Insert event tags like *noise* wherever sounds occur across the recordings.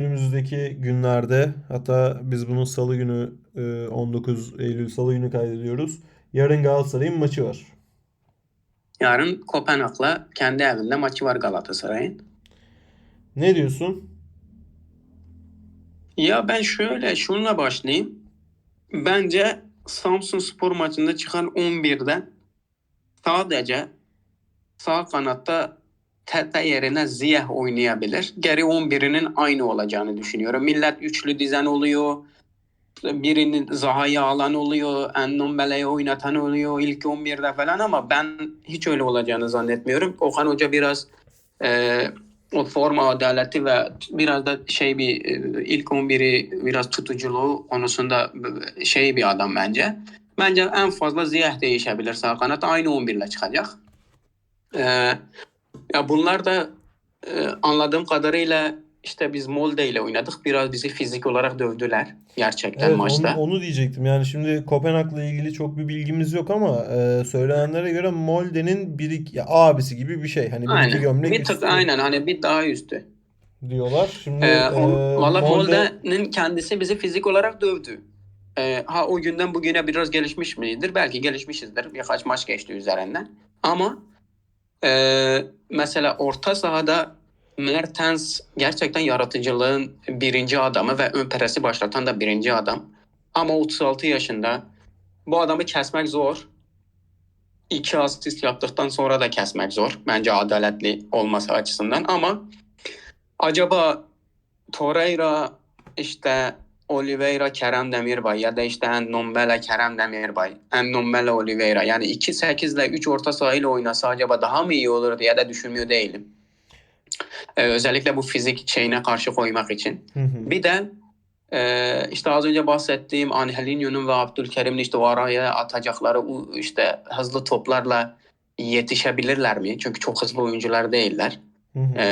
Önümüzdeki günlerde hatta biz bunu salı günü e, 19 Eylül salı günü kaydediyoruz. Yarın Galatasaray'ın maçı var. Yarın Kopenhag'la kendi evinde maçı var Galatasaray'ın. Ne diyorsun? Ya ben şöyle şununla başlayayım. Bence Samsun Spor maçında çıkan 11'den sadece sağ kanatta Tete yerine Ziyeh oynayabilir. Geri 11'inin aynı olacağını düşünüyorum. Millet üçlü dizen oluyor. Birinin Zaha'yı alan oluyor. Endombele'yi oynatan oluyor ilk 11'de falan ama ben hiç öyle olacağını zannetmiyorum. Okan Hoca biraz e, o forma adaleti ve biraz da şey bir e, ilk 11'i biraz tutuculuğu konusunda şey bir adam bence. Bence en fazla Ziyeh değişebilir sağ kanat. Aynı 11 ile çıkacak. E, ya bunlar da e, anladığım kadarıyla işte biz Molde ile oynadık. Biraz bizi fizik olarak dövdüler gerçekten Evet, maçta. onu, onu diyecektim. Yani şimdi Kopenhag'la ilgili çok bir bilgimiz yok ama e, söylenenlere göre Molde'nin bir ya, abisi gibi bir şey. Hani bir iki Aynen. gömlek Bir tık üstü aynen hani bir daha üstü. diyorlar. Şimdi Ee, e, Valla Molde Molde'nin kendisi bizi fizik olarak dövdü. Ee, ha o günden bugüne biraz gelişmiş midir? Belki gelişmişizdir. Birkaç maç geçti üzerinden. Ama e, mesela orta sahada Mertens gerçekten yaratıcılığın birinci adamı ve ön presi başlatan da birinci adam. Ama 36 yaşında. Bu adamı kesmek zor. İki asist yaptıktan sonra da kesmek zor. Bence adaletli olması açısından. Ama acaba Torreira işte Oliveira Kerem Demirbay ya da işte Endombele Kerem Demirbay, Endombele Oliveira yani 2-8 ile 3 orta sahayla oynasa acaba daha mı iyi olur diye de düşünmüyor değilim. Ee, özellikle bu fizik şeyine karşı koymak için. Hı hı. Bir de e, işte az önce bahsettiğim Angelinho'nun ve Abdülkerim'in işte o araya atacakları işte hızlı toplarla yetişebilirler mi? Çünkü çok hızlı oyuncular değiller. Hı hı. Ee,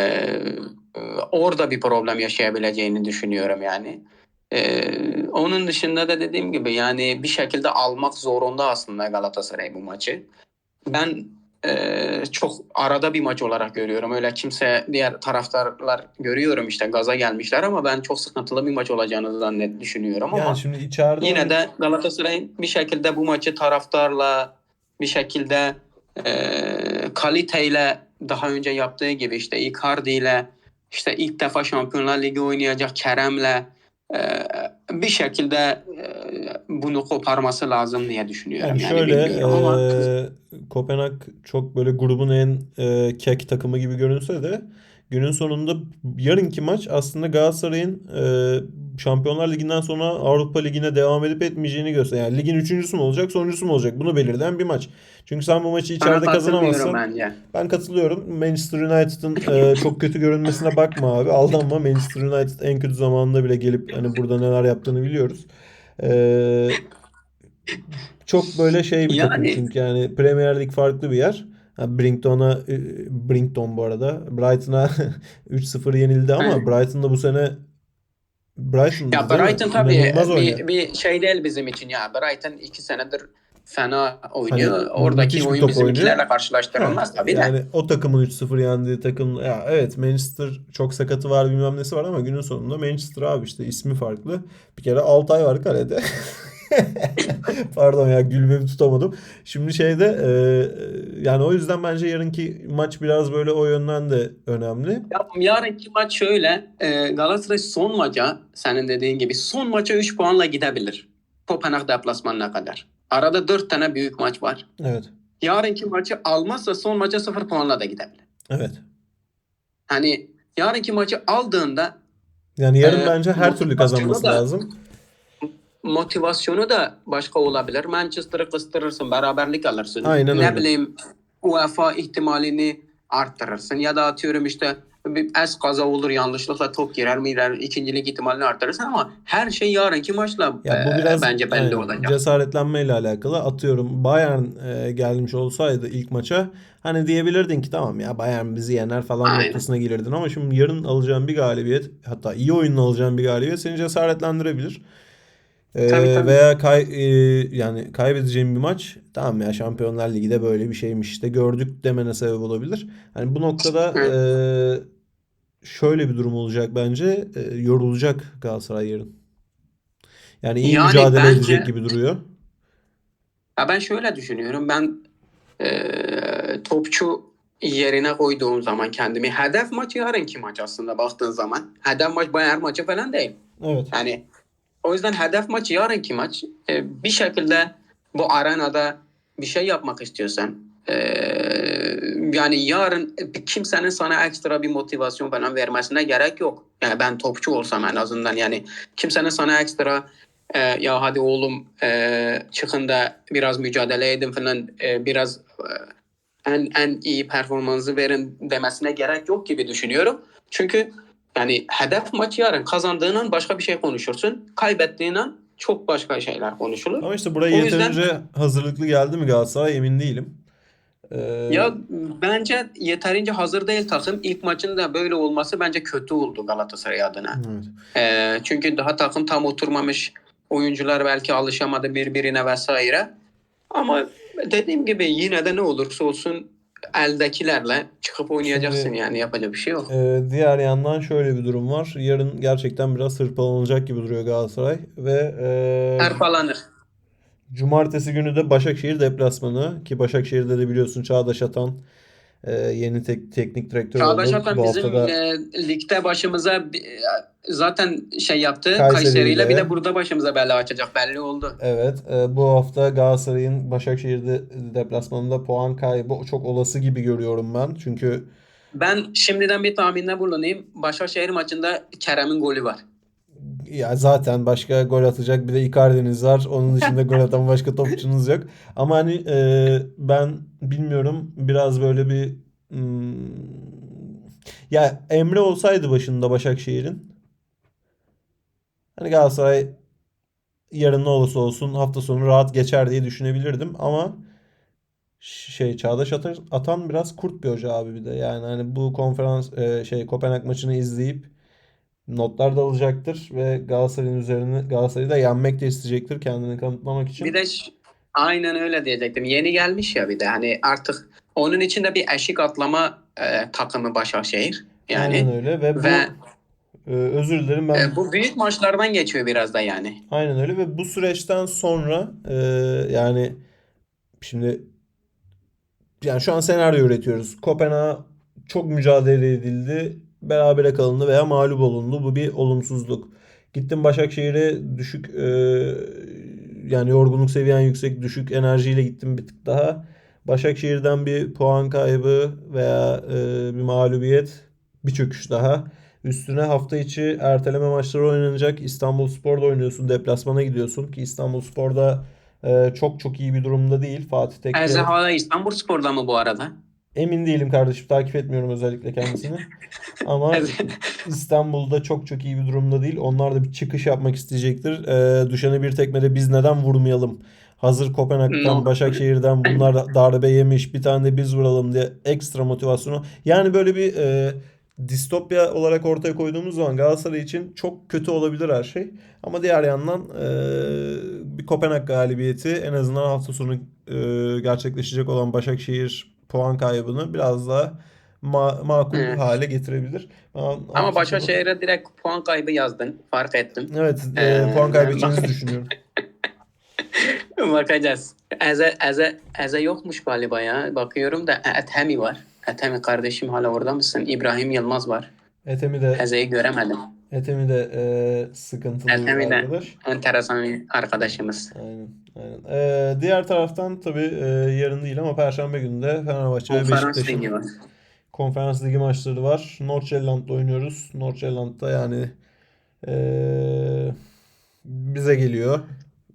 e, orada bir problem yaşayabileceğini düşünüyorum yani. Ee, onun dışında da dediğim gibi yani bir şekilde almak zorunda aslında Galatasaray bu maçı. Ben e, çok arada bir maç olarak görüyorum. Öyle kimse diğer taraftarlar görüyorum işte gaza gelmişler ama ben çok sıkıntılı bir maç olacağını zannet düşünüyorum ama Yani şimdi içeride Yine de Galatasaray'ın bir şekilde bu maçı taraftarla bir şekilde e, kaliteyle daha önce yaptığı gibi işte Icardi ile işte ilk defa Şampiyonlar Ligi oynayacak Kerem'le bir şekilde e, bunu koparması lazım diye düşünüyorum. Yani Yani, şöyle bilmiyorum ama eee, Kopenhag çok böyle grubun en eee, kek takımı gibi görünse de günün sonunda yarınki maç aslında Galatasaray'ın eee, Şampiyonlar Ligi'nden sonra Avrupa Ligi'ne devam edip etmeyeceğini gösteriyor. Yani ligin üçüncüsü mü olacak, sonuncusu mu olacak? Bunu belirleyen bir maç. Çünkü sen bu maçı içeride katılmıyorum kazanamazsan bence. ben katılıyorum. Manchester United'ın eee, çok kötü görünmesine bakma abi. Aldanma. Manchester United en kötü zamanında bile gelip hani burada neler yaptığını biliyoruz. Eee çok böyle şey bir takım Yani çünkü yani Premier Lig farklı bir yer. Ha, Brighton'a e, Brighton bu arada Brighton'a *laughs* 3-0 yenildi ama aynen. Brighton da bu sene Brighton Ya? Brighton tabii bir, bir şey değil bizim için ya. Brighton iki senedir fena Hani oynuyor. Oradaki müthiş bir oyun bizimkilerle karşılaştırılmaz tabii de. yani o takımın 3-0 yendiği takım ya evet Manchester çok sakatı var bilmem nesi var ama günün sonunda Manchester abi işte ismi farklı. Bir kere Altay var kalede. *laughs* *laughs* Pardon ya gülmemi tutamadım. Şimdi şeyde e, yani o yüzden bence yarınki maç biraz böyle o yönden de önemli. Ya yarınki maç şöyle. e, Galatasaray son maça senin dediğin gibi son maça 3 puanla gidebilir. Kopenhag deplasmanına kadar. Arada 4 tane büyük maç var. Evet. Yarınki maçı almazsa son maça 0 puanla da gidebilir. Evet. Hani yarınki maçı aldığında Yani yarın e, bence her türlü kazanması da lazım. Motivasyonu da başka olabilir. Manchester'ı kıstırırsın, beraberlik alırsın. Aynen Ne öyle. bileyim UEFA ihtimalini arttırırsın ya da atıyorum işte bir es kaza olur yanlışlıkla top girer mi girer ikincilik ihtimalini arttırırsın ama her şey yarınki maçla Ya bu e, biraz bence belli aynen, olacak. cesaretlenmeyle alakalı. Atıyorum Bayern e, gelmiş olsaydı ilk maça hani diyebilirdin ki tamam ya Bayern bizi yener falan Aynen. noktasına gelirdin ama şimdi yarın alacağın bir galibiyet hatta iyi oyunla alacağın bir galibiyet seni cesaretlendirebilir. E, Tabii tabii. veya kay, e, yani kaybedeceğin bir maç tamam ya Şampiyonlar Ligi de böyle bir şeymiş işte gördük demene sebep olabilir. Hani bu noktada e, şöyle bir durum olacak bence. E, yorulacak Galatasaray yarın. Yani iyi Yani mücadele bence- edecek gibi duruyor. Ya ben şöyle düşünüyorum. Ben eee, topçu yerine koyduğum zaman kendimi hedef maç yarınki maç aslında baktığın zaman. Hedef maç Bayern maçı falan değil. Evet. Yani o yüzden hedef maç yarınki maç. E, bir şekilde bu arenada bir şey yapmak istiyorsan e, yani yarın kimsenin sana ekstra bir motivasyon falan vermesine gerek yok. Yani ben topçu olsam en azından yani kimsenin sana ekstra e, ya hadi oğlum e, çıkın da biraz mücadele edin falan e, biraz e, en en iyi performansı verin demesine gerek yok gibi düşünüyorum. Çünkü yani hedef maç yarın kazandığın an başka bir şey konuşursun. Kaybettiğin an çok başka şeyler konuşulur. Ama işte buraya O yüzden- yeterince hazırlıklı geldi mi Galatasaray emin değilim. Ee, Ya bence yeterince hazır değil takım. İlk maçın da böyle olması bence kötü oldu Galatasaray adına. evet. Ee, çünkü daha takım tam oturmamış. Oyuncular belki alışamadı birbirine vesaire. Ama dediğim gibi yine de ne olursa olsun eldekilerle çıkıp oynayacaksın Şimdi- yani yapacak bir şey yok. Ee, diğer yandan şöyle bir durum var. Yarın gerçekten biraz hırpalanacak gibi duruyor Galatasaray ve e, Erpalanır. Cumartesi günü de Başakşehir deplasmanı ki Başakşehir'de de biliyorsun Çağdaş Atan e, yeni tek, teknik direktör Çağdaş oldu. Bu bizim hafta da e, ligde başımıza e, zaten şey yaptı Kayseri'yle. Kayseri'yle bir de burada başımıza bela açacak belli oldu. evet e, bu hafta Galatasaray'ın Başakşehir'de deplasmanında puan kaybı çok olası gibi görüyorum ben. Çünkü Ben şimdiden bir tahminde bulunayım. Başakşehir maçında Kerem'in golü var. Ya zaten başka gol atacak bir de Icardi'niz var. Onun dışında gol atan *laughs* başka topçunuz yok. Ama hani e, ben bilmiyorum biraz böyle bir hmm, ya Emre olsaydı başında Başakşehir'in hani Galatasaray yarın ne olursa olsun hafta sonu rahat geçer diye düşünebilirdim ama şey Çağdaş Atan, Atan biraz kurt bir hoca abi bir de. Yani hani bu konferans e, şey Kopenhag maçını izleyip notlar da alacaktır ve Galatasaray'ın üzerine Galatasaray'ı da yenmek de isteyecektir kendini kanıtlamak için. Bir de aynen öyle diyecektim. Yeni gelmiş ya bir de hani artık onun için de bir eşik atlama e, takımı Başakşehir. Yani Aynen öyle ve bu ve e, özür dilerim ben e, bu büyük maçlardan geçiyor biraz da yani. Aynen öyle ve bu süreçten sonra e, yani şimdi yani şu an senaryo üretiyoruz. Kopenhag çok mücadele edildi. Berabere kalındı veya mağlup olundu. Bu bir olumsuzluk. Gittim Başakşehir'e düşük e, yani yorgunluk seviyen yüksek düşük enerjiyle gittim bir tık daha. Başakşehir'den bir puan kaybı veya e, bir mağlubiyet bir çöküş daha. Üstüne hafta içi erteleme maçları oynanacak. İstanbulspor'da oynuyorsun. Deplasmana gidiyorsun ki İstanbulspor'da e, çok çok iyi bir durumda değil. Fatih Tekke Eze hala İstanbulspor'da mı bu arada? Emin değilim kardeşim. Takip etmiyorum özellikle kendisini. *laughs* Ama İstanbul'da çok çok iyi bir durumda değil. Onlar da bir çıkış yapmak isteyecektir. E, düşeni bir tekmede biz neden vurmayalım? Hazır Kopenhag'dan. Başakşehir'den bunlar *laughs* darbe yemiş. Bir tane de biz vuralım diye ekstra motivasyonu. Yani böyle bir e, distopya olarak ortaya koyduğumuz zaman Galatasaray için çok kötü olabilir her şey. Ama diğer yandan e, bir Kopenhag galibiyeti en azından hafta sonu e, gerçekleşecek olan Başakşehir puan kaybını biraz daha ma- makul Evet. hale getirebilir. Ben Ama Başakşehir'e direkt puan kaybı yazdın. Fark ettim. Evet, e, Ee, puan kaybedeceğinizi düşünüyorum. *laughs* Bakacağız. Eze, Eze, Eze yokmuş galiba ya. Bakıyorum da Etemi var. Etemi kardeşim hala orada mısın? İbrahim Yılmaz var. Etemi de Eze'yi göremedim. Etemi de e, sıkıntılı bir Etemi de. arkadaş. Enteresan bir arkadaşımız. Aynen, aynen. E, diğer taraftan tabii e, yarın değil ama Perşembe günü de Fenerbahçe ve Beşiktaş'ın konferans ligi maçları var. Nordsjælland'da oynuyoruz. Nordsjælland'da yani e, bize geliyor.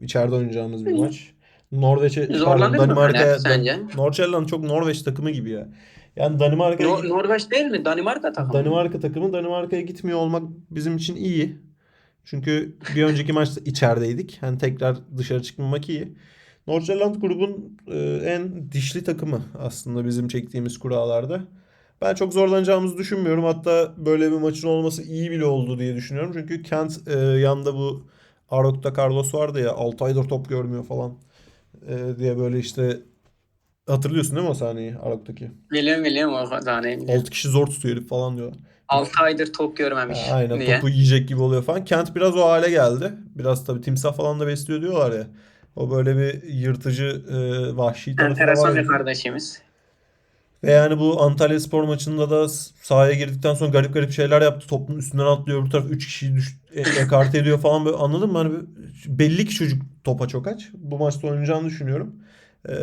İçeride oynayacağımız bir maç. Norveç'e Zorlanır mı Danimarka'ya sence? Nordsjælland çok Norveç takımı gibi ya. Yani Danimarka'ya No- Norveç değil mi? Danimarka takımı. Danimarka takımı Danimarka'ya gitmiyor olmak bizim için iyi. Çünkü bir önceki *laughs* maçta içerideydik. Hani tekrar dışarı çıkmamak iyi. Nordsjælland grubun e, en dişli takımı aslında bizim çektiğimiz kurallarda. Ben çok zorlanacağımızı düşünmüyorum. Hatta böyle bir maçın olması iyi bile oldu diye düşünüyorum. Çünkü Kent e, yanında bu Arok'ta Carlos vardı ya 6 aydır top görmüyor falan e, diye böyle işte hatırlıyorsun değil mi o sahneyi Arok'taki? Biliyorum biliyorum o sahneyi biliyorum. 6 kişi zor tutuyor herif falan diyorlar. 6 aydır top görmemiş Ha, Aynen diye. topu yiyecek gibi oluyor falan. Kent biraz o hale geldi. Biraz tabii timsah falan da besliyor diyorlar ya. O böyle bir yırtıcı, e, vahşi tarafı da var. Enteresan bir herifin. kardeşimiz. Ve yani bu Antalya Spor maçında da sahaya girdikten sonra garip garip şeyler yaptı. Topun üstünden atlıyor. Bu taraf 3 kişiyi düş, e- ekarte ediyor falan. Böyle, anladın mı? Hani bir- belli ki çocuk topa çok aç. Bu maçta oynayacağını düşünüyorum. Ee,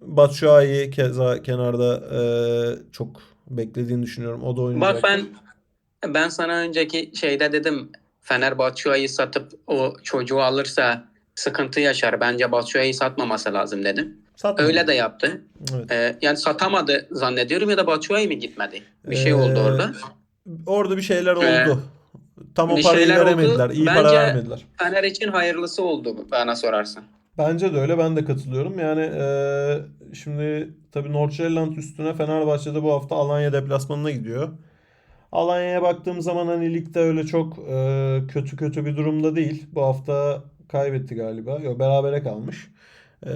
Batshuayi keza kenarda e, çok beklediğini düşünüyorum. O da oynayacak. Bak ben ben sana önceki şeyde dedim Fener Batshuayi'yi satıp o çocuğu alırsa sıkıntı yaşar. Bence Batshuayi'yi satmaması lazım dedim. Satmadı. Öyle de yaptı. Evet. Ee, yani satamadı zannediyorum ya da Batshuayi mi gitmedi? Bir şey Ee, oldu orada. Orada bir şeyler Ee, oldu. Tam o parayı şeyler oldu. veremediler. İyi para Bence- vermediler. Fener için hayırlısı oldu bana sorarsan. Bence de öyle. Ben de katılıyorum. Yani eee, şimdi tabii Nordsjælland üstüne Fenerbahçe'de bu hafta Alanya deplasmanına gidiyor. Alanya'ya baktığım zaman hani ligde öyle çok eee, kötü kötü bir durumda değil. Bu hafta kaybetti galiba. Yok berabere kalmış. Eee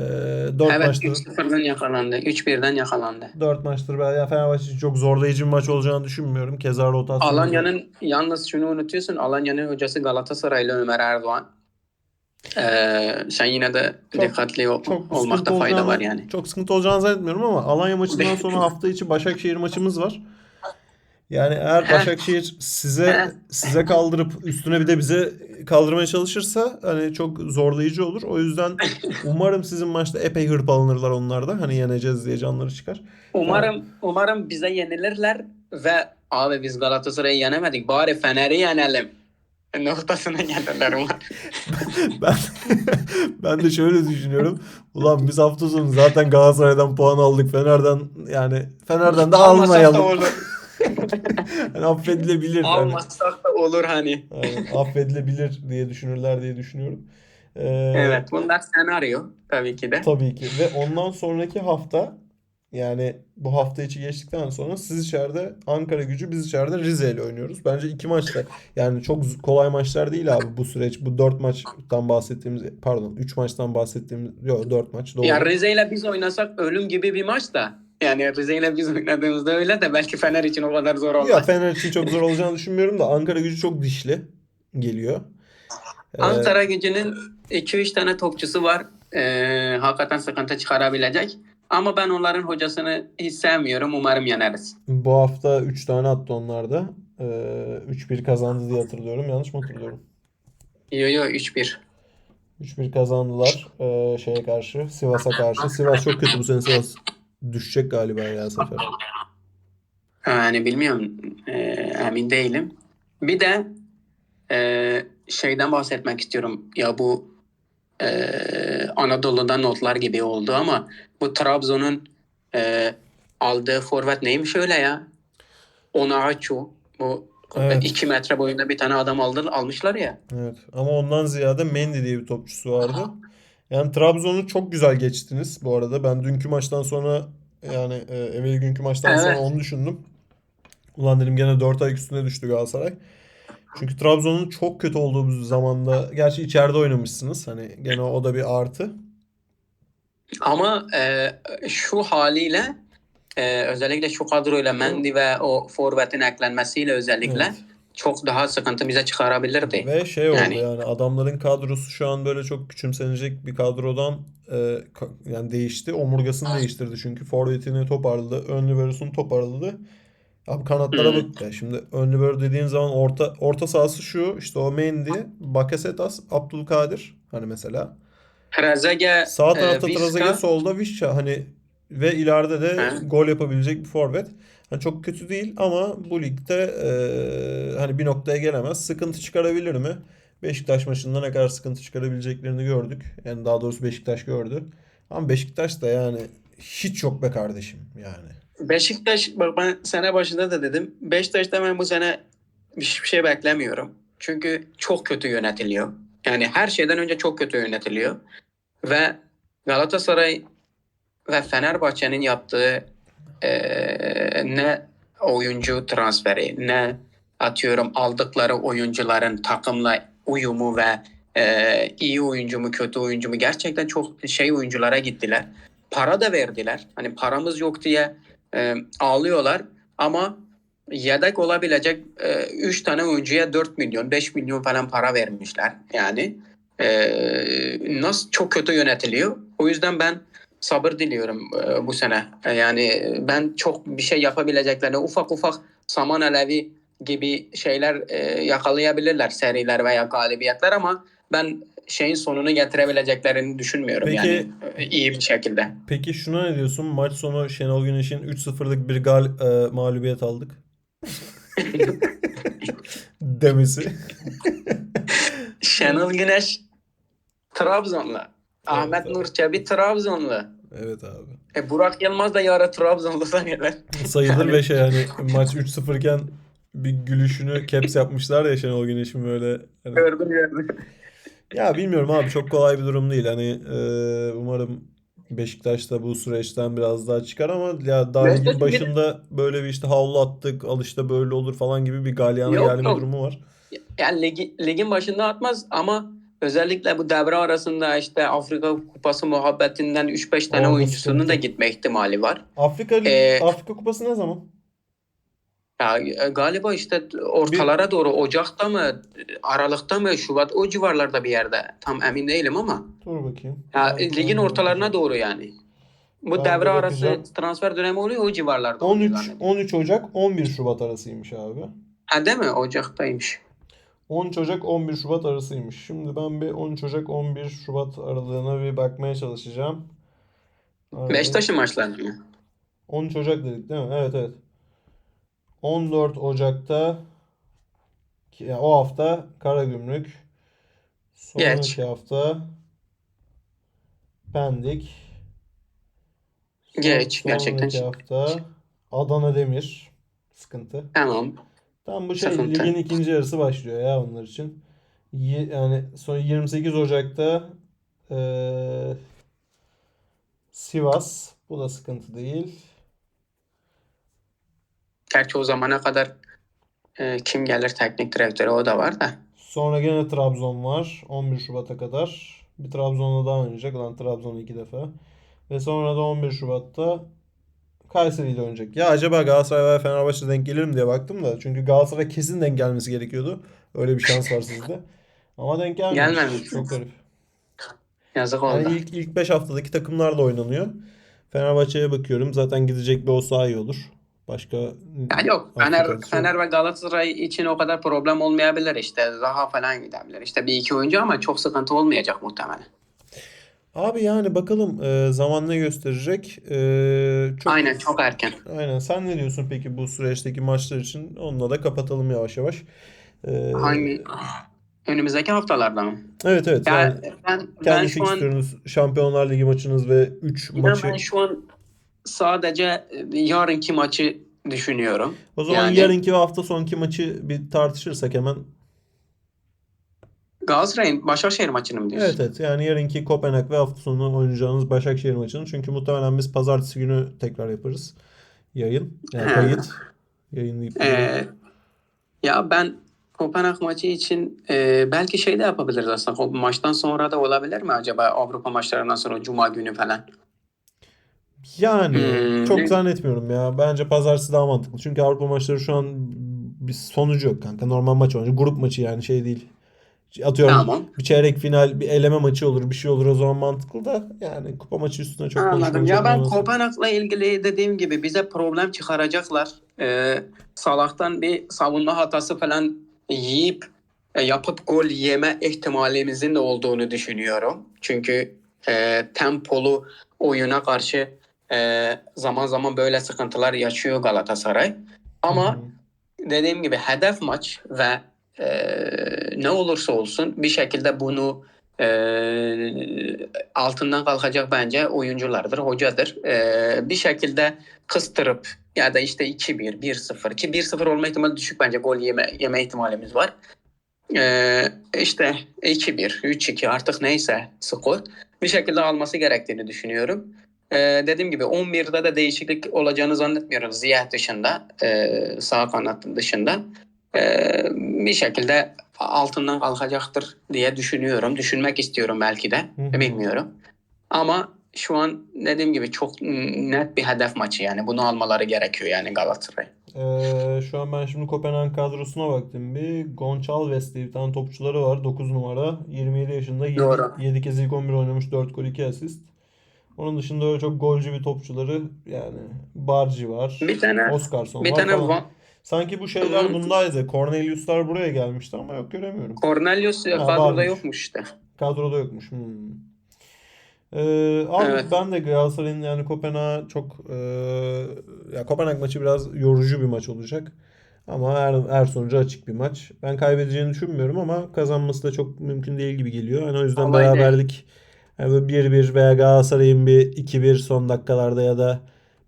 4 Evet maçtır 3-0'dan yakalandı. 3-1'den yakalandı. 4 maçtır yani Fenerbahçe için çok zorlayıcı bir maç olacağını düşünmüyorum. Keza rotasyonu Alanya'nın yalnız şunu unutuyorsun. Alanya'nın hocası Galatasaraylı Ömer Erdoğan. Ee, sen yine de Çok- dikkatli ol- çok olmakta fayda var yani. Çok sıkıntı olacağını zannetmiyorum ama Alanya maçından sonra *laughs* hafta içi Başakşehir maçımız var. Yani eğer. Başakşehir size size kaldırıp üstüne bir de bize kaldırmaya çalışırsa hani çok zorlayıcı olur. O yüzden *laughs* umarım sizin maçta epey hırpalanırlar onlar da. Hani yeneceğiz diye canları çıkar. Umarım umarım bize yenilirler ve abi biz Galatasaray'ı yenemedik. Bari Fener'i yenelim. Noktasına gelirler umarım. Ben ben de şöyle düşünüyorum. Ulan biz hafta sonu zaten Galatasaray'dan puan aldık. Fener'den yani Fener'den de almayalım. *laughs* Yani affedilebilir. Yani. Almasak da olur hani. Aynen, affedilebilir diye düşünürler diye düşünüyorum. Ee, Evet bunlar senaryo tabii ki de. Tabii ki. Ve ondan sonraki hafta yani bu hafta içi geçtikten sonra siz içeride Ankara gücü biz içeride Rize ile oynuyoruz. Bence iki maçta yani çok kolay maçlar değil abi bu süreç. Bu dört maçtan bahsettiğimiz pardon üç maçtan bahsettiğimiz yok dört maç doğru. Ya Rize ile biz oynasak ölüm gibi bir maç da. Yani Rize ile biz oynadığımızda öyle de belki Fener için o kadar zor olmaz. Ya Fener için çok zor olacağını düşünmüyorum da Ankara gücü çok dişli geliyor. Ee, Ankara gücünün 2-3 tane topçusu var. Ee, hakikaten sıkıntı çıkarabilecek. Ama ben onların hocasını hiç sevmiyorum. Umarım yeneriz. bu hafta 3 tane attı onlar da. Ee, 3-1 kazandı diye hatırlıyorum. Yanlış mı hatırlıyorum? Yo yo 3-1. 3-1 kazandılar ee, şeye karşı. Sivas'a karşı. Sivas çok kötü bu sene. Sivas düşecek galiba ya sefer. Yani bilmiyorum. Ee, emin değilim. Bir de e, şeyden bahsetmek istiyorum. Ya bu e, Anadolu'da notlar gibi oldu ama bu Trabzon'un e, aldığı forvet neymiş öyle ya? Onaçu. Bu Evet. 2 metre boyunda bir tane adam aldı, almışlar ya. Evet. Ama ondan ziyade Mendy diye bir topçusu vardı. Yani Trabzon'u çok güzel geçtiniz bu arada. Ben dünkü maçtan sonra yani e, evvel günkü maçtan sonra Evet. onu düşündüm. Ulan dedim gene 4 ay üstüne düştü Galatasaray. Çünkü Trabzon'un çok kötü olduğu bir zamanda gerçi içeride oynamışsınız. Hani gene o da bir artı. Ama e, şu haliyle e, özellikle şu kadroyla Mendy ve o forvetin eklenmesiyle özellikle Evet. çok daha sıkıntı bize çıkarabilirdi. Ve şey oldu Yani- yani adamların kadrosu şu an böyle çok küçümsenecek bir kadrodan e, yani değişti. Omurgasını değiştirdi çünkü forvetini toparladı. Ön liberosunu toparladı. Abi kanatlara bak ya şimdi ön libero dediğin zaman orta orta sahası şu işte o Mendy, Bakasetas, Abdülkadir hani mesela. Trezeguet, Sağ e, tarafta Visca, Trezeguet, solda Visca hani ve ileride de Hı. gol yapabilecek bir forvet. Hani çok kötü değil ama bu ligde e, hani bir noktaya gelemez. Sıkıntı çıkarabilir mi? Beşiktaş maçında ne kadar sıkıntı çıkarabileceklerini gördük. Yani daha doğrusu Beşiktaş gördü. Ama Beşiktaş da yani hiç yok be kardeşim yani. Beşiktaş bak ben sene başında da dedim. Beşiktaş'ta ben bu sene hiçbir şey beklemiyorum. Çünkü çok kötü yönetiliyor. Yani her şeyden önce çok kötü yönetiliyor. Ve Galatasaray ve Fenerbahçe'nin yaptığı eee, ne oyuncu transferi ne atıyorum aldıkları oyuncuların takımla uyumu ve eee, iyi oyuncu mu kötü oyuncu mu gerçekten çok şey oyunculara gittiler. Para da verdiler. Hani paramız yok diye e, ağlıyorlar ama yedek olabilecek 3 tane oyuncuya 4 milyon 5 milyon falan para vermişler. Yani e, nasıl çok kötü yönetiliyor. O yüzden ben sabır diliyorum e, bu sene. E, yani ben çok bir şey yapabileceklerini ufak ufak Saman Alevi gibi şeyler e, yakalayabilirler seriler veya galibiyetler ama ben şeyin sonunu getirebileceklerini düşünmüyorum Peki- yani e, iyi bir şekilde. Peki şuna ne diyorsun? Maç sonu Şenol Güneş'in 3-0'lık bir gal e, mağlubiyet aldık. *laughs* demesi. Şenol Güneş Trabzonlu. Ahmet evet. Nur Çebi Trabzonlu. Evet abi. E, Burak Yılmaz da yarı Trabzonlu'dan gelir. Sayılır ve şey yani maç 3-0 iken bir gülüşünü caps yapmışlar ya Şenol Güneş'in böyle. Hani- Gördüm gördüm. Ya bilmiyorum abi çok kolay bir durum değil. Hani e, umarım Beşiktaş da bu süreçten biraz daha çıkar ama ya daha ligin başında böyle bir işte havlu attık al işte böyle olur falan gibi bir galyana Yok, gelme yok. durumu var. Yani ligi, ligin başında atmaz ama özellikle bu devre arasında işte Afrika Kupası muhabbetinden 3-5 tane bu oyuncusunun da gitme ihtimali var. Afrika Ligi- Ee, Afrika Kupası ne zaman? Ya e, galiba işte ortalara doğru Ocak'ta mı, Aralık'ta mı, Şubat o civarlarda bir yerde. Tam emin değilim ama. Dur bakayım. Ya Ben- ligin ortalarına doğru yani. Bu Ben de devre arası bakacağım. transfer dönemi oluyor o civarlarda. oluyor 13 zannediyorum. 13 Ocak 11 Şubat arasıymış abi. Ha değil mi? Ocak'taymış. 13 Ocak 11 Şubat arasıymış. Şimdi ben bir 13 Ocak 11 Şubat aralığına bir bakmaya çalışacağım. Beşiktaş'ın maçlarını mı? 13 Ocak dedik değil mi? Evet evet. 14 Ocak'ta o hafta Karagümrük. Sonraki Geç. hafta Pendik. Geç, gerçekten. Sonraki hafta Adana Demir. Sıkıntı. Tamam. Tam bu şey Sıkıntı. ligin ikinci yarısı başlıyor ya onlar için. Yani son 28 Ocak'ta eee, Sivas. Bu da sıkıntı değil. Gerçi o zamana kadar e, kim gelir teknik direktörü o da var da. Sonra gene Trabzon var 11 Şubat'a kadar. Bir Trabzon'la daha oynayacak. Lan Trabzon iki defa. Ve sonra da 11 Şubat'ta Kayseri ile oynayacak. Ya acaba Galatasaray ve Fenerbahçe denk gelir mi diye baktım da. Çünkü Galatasaray kesin denk gelmesi gerekiyordu. Öyle bir şans var sizde. Ama denk gelmemiş. Gelmemiş. Çok garip. Yazık oldu. Yani ilk ilk 5 haftadaki takımlarla oynanıyor. Fenerbahçe'ye bakıyorum. Zaten gidecek bir olsa iyi olur. Başka Ya yok Fener. Fener ve Galatasaray için o kadar problem olmayabilir işte. Zaha falan gidebilir. İşte bir iki oyuncu ama çok sıkıntı olmayacak muhtemelen. Abi yani bakalım e, zaman ne gösterecek. E, çok Aynen çok erken. Aynen. Sen ne diyorsun peki bu süreçteki maçlar için? Onunla da kapatalım yavaş yavaş. E, Hangi önümüzdeki haftalarda mı? Evet evet. Ya Yani ben ben kendi şu an Şampiyonlar Ligi maçınız ve 3 inan maçı. ben şu an sadece e, yarınki maçı düşünüyorum. O zaman yani- yarınki ve hafta sonki maçı bir tartışırsak hemen. Galatasaray'ın Başakşehir maçını mı diyorsun? Evet evet. Yani yarınki Kopenhag ve hafta sonu oynayacağınız Başakşehir maçını. Çünkü muhtemelen biz pazartesi günü tekrar yaparız. Yayın. Yani kayıt. Yayınlayıp. Ee, ya ben Kopenhag maçı için e, belki şey de yapabiliriz aslında. O maçtan sonra da olabilir mi acaba Avrupa maçlarından sonra Cuma günü falan? Yani Hmm. çok zannetmiyorum ya. Bence pazartesi daha mantıklı. Çünkü Avrupa maçları şu an bir sonucu yok kanka. Normal maç oynayacak. Grup maçı yani şey değil. Atıyorum Tamam. bir çeyrek final, bir eleme maçı olur, bir şey olur o zaman mantıklı da yani kupa maçı üstüne çok Anladım. Ya ben. Kopenhag'la ilgili dediğim gibi bize problem çıkaracaklar. Ee, Salah'tan bir savunma hatası falan yiyip e, yapıp gol yeme ihtimalimizin de olduğunu düşünüyorum. Çünkü e, tempolu oyuna karşı e, zaman zaman böyle sıkıntılar yaşıyor Galatasaray. Ama hı. dediğim gibi hedef maç ve e, ne olursa olsun bir şekilde bunu e, altından kalkacak bence oyunculardır, hocadır. E, bir şekilde kıstırıp ya da işte 2-1, 1-0 ki 1-0 olma ihtimali düşük bence gol yeme, yeme ihtimalimiz var. E, işte 2-1, 3-2 artık neyse skor bir şekilde alması gerektiğini düşünüyorum. Ee, dediğim gibi 11'de de değişiklik olacağını zannetmiyorum Ziyeh dışında, e, sağ kanat dışında. Ee, bir şekilde altından kalkacaktır diye düşünüyorum. Düşünmek istiyorum belki de, Hı hı. bilmiyorum. Ama şu an dediğim gibi çok net bir hedef maçı yani bunu almaları gerekiyor yani Galatasaray. Ee, şu an ben şimdi Kopenhag kadrosuna baktım bir. Gonçalves diye bir tane topçuları var. 9 numara. 27 yaşında. 7, Doğru. 7 kez ilk 11 oynamış. 4 gol 2 asist. Onun dışında öyle çok golcü bir topçuları yani Barci var. Bir tane Oskarsson bir var tane falan. Van, Sanki bu şeyler bundaydı. Cornelius'lar buraya gelmişti ama yok göremiyorum. Cornelius Ha, kadroda varmış. yokmuş işte. Kadroda yokmuş. Hmm. Ee, abi Evet. ben de Galatasaray'ın yani Kopenhag çok e, ya Kopenhag maçı biraz yorucu bir maç olacak. Ama her, her sonucu açık bir maç. Ben kaybedeceğini düşünmüyorum ama kazanması da çok mümkün değil gibi geliyor. Yani o yüzden değil. beraberlik yani böyle 1-1 veya Galatasaray'ın bir 2-1 son dakikalarda ya da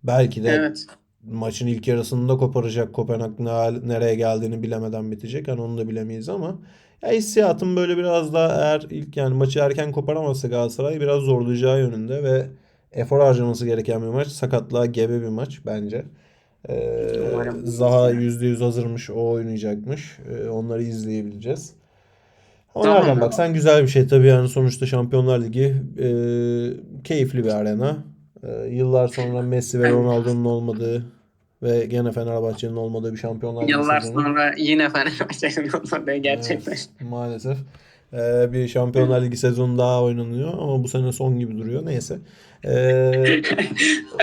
belki de Evet. maçın ilk yarısında koparacak Kopenhag nereye geldiğini bilemeden bitecek. Hani onu da bilemeyiz ama ya hissiyatım böyle biraz daha eğer ilk yani maçı erken koparamazsa Galatasaray biraz zorlayacağı yönünde ve efor harcaması gereken bir maç. Sakatlığa gebe bir maç bence. Ee. Zaha %100 hazırmış. O oynayacakmış. Ee, onları izleyebileceğiz. Ama Tamam. baksan güzel bir şey tabii yani sonuçta Şampiyonlar Ligi e, keyifli bir arena. E, yıllar sonra Messi ve Ronaldo'nun olmadığı ve gene Fenerbahçe'nin olmadığı bir Şampiyonlar Ligi Yıllar sezonu. sonra yine Fenerbahçe'nin olmadığı gerçekten. Evet, maalesef. E, bir Şampiyonlar Ligi sezonu daha oynanıyor ama bu sene son gibi duruyor. Neyse. E, *laughs*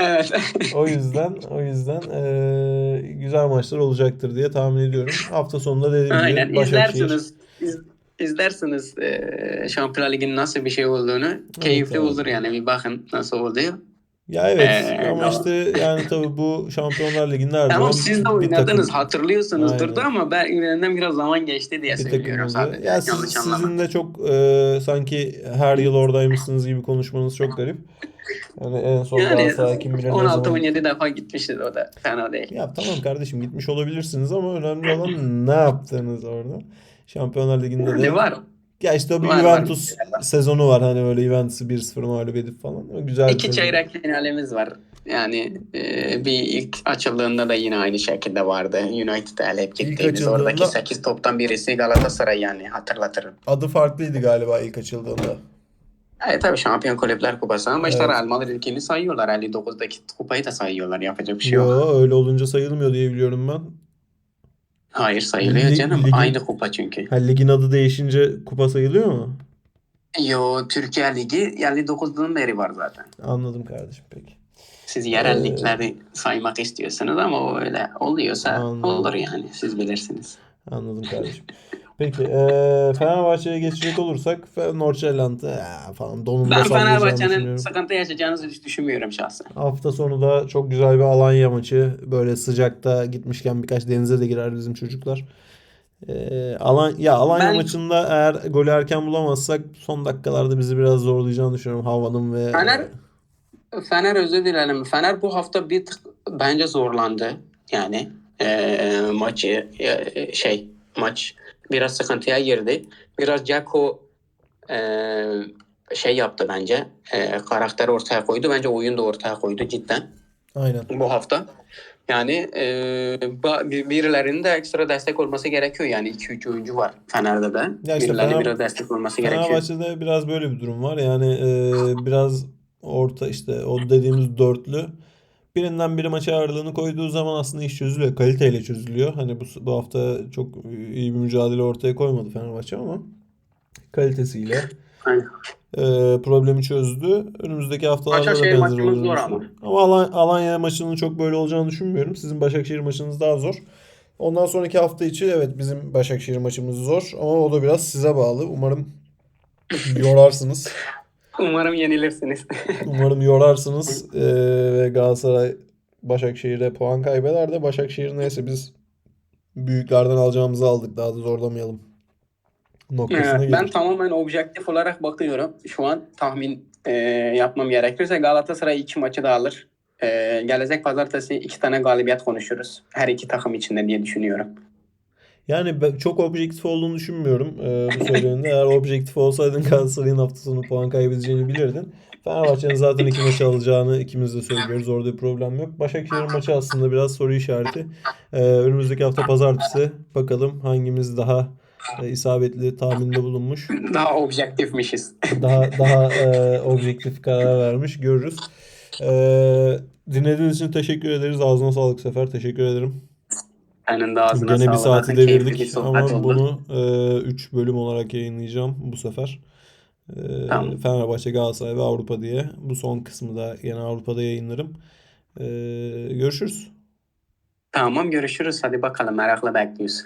evet. o yüzden o yüzden e, güzel maçlar olacaktır diye tahmin ediyorum. Hafta sonunda dediğim gibi Aynen Başakşehir. izlersiniz. İz, izlersiniz eee Şampiyonlar Ligi'nin nasıl bir şey olduğunu. Keyifli abi. olur yani bir bakın nasıl oluyor. Ya evet Ee, ama tamam. işte yani tabii bu Şampiyonlar Ligi'nde her zaman Tamam siz de oynadınız takım hatırlıyorsunuzdur Aynen. da ama ben üzerinden biraz zaman geçti diye bir söylüyorum sadece. Ya siz, sizin de çok e, sanki her yıl oradaymışsınız gibi konuşmanız çok garip. Yani en son Yani Galatasaray kim bilir ne zaman 16-17 defa gitmişiz o da fena değil. Ya tamam kardeşim gitmiş olabilirsiniz ama önemli olan ne yaptığınız orada. Şampiyonlar Ligi'nde de Ne var? ya işte o bir Var, var. Juventus sezonu var hani öyle Juventus'u 1-0 mağlup edip falan. Güzel İki çeyrek finalimiz var. Yani eee, bir ilk açıldığında da yine aynı şekilde vardı. United'ı eleyip İlk gittiğimiz oradaki 8 toptan birisi Galatasaray yani hatırlatırım. Adı farklıydı galiba ilk açıldığında. Evet tabii Şampiyon Kulüpler Kupası ama işte Evet. Real Madrid'inkini sayıyorlar. 59'daki kupayı da sayıyorlar. Yapacak bir şey yok. Yo öyle olunca sayılmıyor diye biliyorum ben. Hayır sayılıyor Lig- canım. ligin- Aynı kupa çünkü. Ha, ligin adı değişince kupa sayılıyor mu? Yo Türkiye Ligi 59'dan beri var zaten. Anladım kardeşim peki. Siz Ee, ligleri saymak istiyorsunuz ama o öyle oluyorsa Anladım. olur yani. Siz bilirsiniz. Anladım kardeşim. Peki eee Fenerbahçe'ye geçecek olursak Nordsjælland'ı ya falan donunda Ben Fenerbahçe'nin sıkıntı yaşayacağını hiç düşünmüyorum şahsen. Hafta sonu da çok güzel bir Alanya maçı. Böyle sıcakta gitmişken birkaç denize de girer bizim çocuklar. Eee Alan ya Alanya Ben- maçında eğer golü erken bulamazsak son dakikalarda bizi biraz zorlayacağını düşünüyorum havanın ve Fener Fener özür dilerim. Fener bu hafta bir tık bence zorlandı. Yani eee, maçı eee, şey maç biraz sıkıntıya girdi. Biraz Ceko eee, şey yaptı bence. Eee, karakter ortaya koydu. Bence oyun da ortaya koydu cidden aynen. bu hafta. Yani bir- birilerinin de ekstra destek olması gerekiyor. Yani 2-3 oyuncu var Fener'de de. Ya işte Birilerine Fener- biraz destek olması gerekiyor. Fenerbahçe'de biraz böyle bir durum var. Yani e, biraz orta işte o dediğimiz dörtlü birinden biri maça ağırlığını koyduğu zaman aslında iş çözülüyor. Kaliteyle çözülüyor. Hani bu, bu hafta çok iyi bir mücadele ortaya koymadı Fenerbahçe ama kalitesiyle e, problemi çözdü. Önümüzdeki haftalarda da benzer olacağını düşünüyorum. Ama Alan- Alanya maçının çok böyle olacağını düşünmüyorum. Sizin Başakşehir maçınız daha zor. Ondan sonraki hafta içi evet bizim Başakşehir maçımız zor ama o da biraz size bağlı. Umarım yorarsınız. Umarım yenilirsiniz. *laughs* Umarım yorarsınız Ee, ve Galatasaray Başakşehir'e puan kaybeder de Başakşehir neyse biz büyüklerden alacağımızı aldık. Daha da zorlamayalım noktasına Evet, ben gelir. tamamen objektif olarak bakıyorum. Şu an tahmin e, yapmam gerekirse Galatasaray iki maçı da alır. E, gelecek pazartesi iki tane galibiyet konuşuruz. Her iki takım içinde diye düşünüyorum. Yani çok objektif olduğunu düşünmüyorum ee, bu söylenende. Eğer objektif olsaydın Galatasaray'ın hafta sonu puan kaybedeceğini bilirdin. Fenerbahçe'nin zaten iki maçı alacağını ikimiz de söylüyoruz. Orada bir problem yok. Başakşehir'in maçı aslında biraz soru işareti. Ee, önümüzdeki hafta pazartesi bakalım hangimiz daha e, isabetli tahminde bulunmuş. Daha objektifmişiz. daha daha e, objektif karar vermiş görürüz. E, dinlediğiniz için teşekkür ederiz. Ağzına sağlık Sefer. Teşekkür ederim. Senin de ağzına Gene bir sağlık. saati devirdik ama oldu. bunu 3 bölüm olarak yayınlayacağım bu sefer. E, Tamam. Fenerbahçe, Galatasaray ve Avrupa diye. Bu son kısmı da yine Avrupa'da yayınlarım. E, görüşürüz. Tamam görüşürüz. Hadi bakalım merakla bekliyoruz.